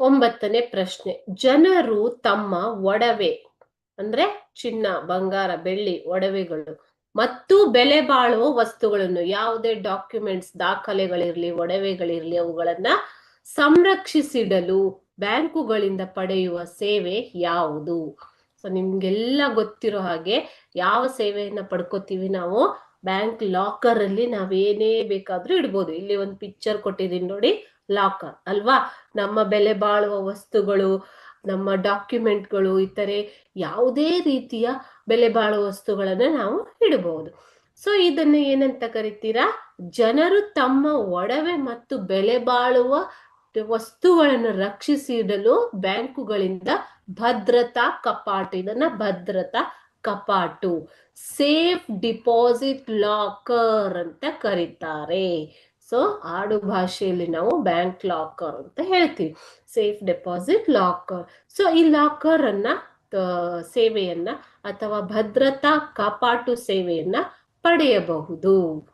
ಒಂಬತ್ತನೇ ಪ್ರಶ್ನೆ. ಜನರು ತಮ್ಮ ಒಡವೆ, ಅಂದ್ರೆ ಚಿನ್ನ, ಬಂಗಾರ, ಬೆಳ್ಳಿ ಒಡವೆಗಳು ಮತ್ತು ಬೆಲೆ ಬಾಳುವ ವಸ್ತುಗಳನ್ನು, ಯಾವುದೇ ಡಾಕ್ಯುಮೆಂಟ್ಸ್, ದಾಖಲೆಗಳಿರ್ಲಿ, ಒಡವೆಗಳಿರ್ಲಿ, ಅವುಗಳನ್ನ ಸಂರಕ್ಷಿಸಿಡಲು ಬ್ಯಾಂಕುಗಳಿಂದ ಪಡೆಯುವ ಸೇವೆ ಯಾವುದು? ಸೊ ನಿಮ್ಗೆಲ್ಲ ಗೊತ್ತಿರೋ ಹಾಗೆ ಯಾವ ಸೇವೆಯನ್ನ ಪಡ್ಕೋತೀವಿ ನಾವು? ಬ್ಯಾಂಕ್ ಲಾಕರ್ ಅಲ್ಲಿ ನಾವೇನೇ ಬೇಕಾದ್ರೂ ಇಡ್ಬೋದು. ಇಲ್ಲಿ ಒಂದು ಪಿಕ್ಚರ್ ಕೊಟ್ಟಿದ್ದೀನಿ ನೋಡಿ, ಲಾಕರ್ ಅಲ್ವಾ? ನಮ್ಮ ಬೆಲೆ ಬಾಳುವ ವಸ್ತುಗಳು, ನಮ್ಮ ಡಾಕ್ಯುಮೆಂಟ್ಗಳು, ಇತರೆ ಯಾವುದೇ ರೀತಿಯ ಬೆಲೆ ಬಾಳುವ ವಸ್ತುಗಳನ್ನ ನಾವು ಇಡಬಹುದು ಸೊ ಇದನ್ನು ಏನಂತ ಕರಿತೀರಾ? ಜನರು ತಮ್ಮ ಒಡವೆ ಮತ್ತು ಬೆಲೆ ಬಾಳುವ ವಸ್ತುಗಳನ್ನು ರಕ್ಷಿಸಿಡಲು ಬ್ಯಾಂಕುಗಳಿಂದ ಭದ್ರತಾ ಕಪಾಟಿನ ಭದ್ರತಾ ಕಪಾಟು. ಸೇಫ್ ಡಿಪಾಸಿಟ್ ಲಾಕರ್ ಅಂತ ಕರೀತಾರೆ. ಸೊ, ಆಡು ಭಾಷೆಯಲ್ಲಿ ನಾವು ಬ್ಯಾಂಕ್ ಲಾಕರ್ ಅಂತ ಹೇಳ್ತೀವಿ. Safe deposit locker. ಸೊ, ಈ ಲಾಕರ್ ಅನ್ನ ಸೇವೆಯನ್ನ ಅಥವಾ ಭದ್ರತಾ ಕಪಾಟು ಸೇವೆಯನ್ನ ಪಡೆಯಬಹುದು.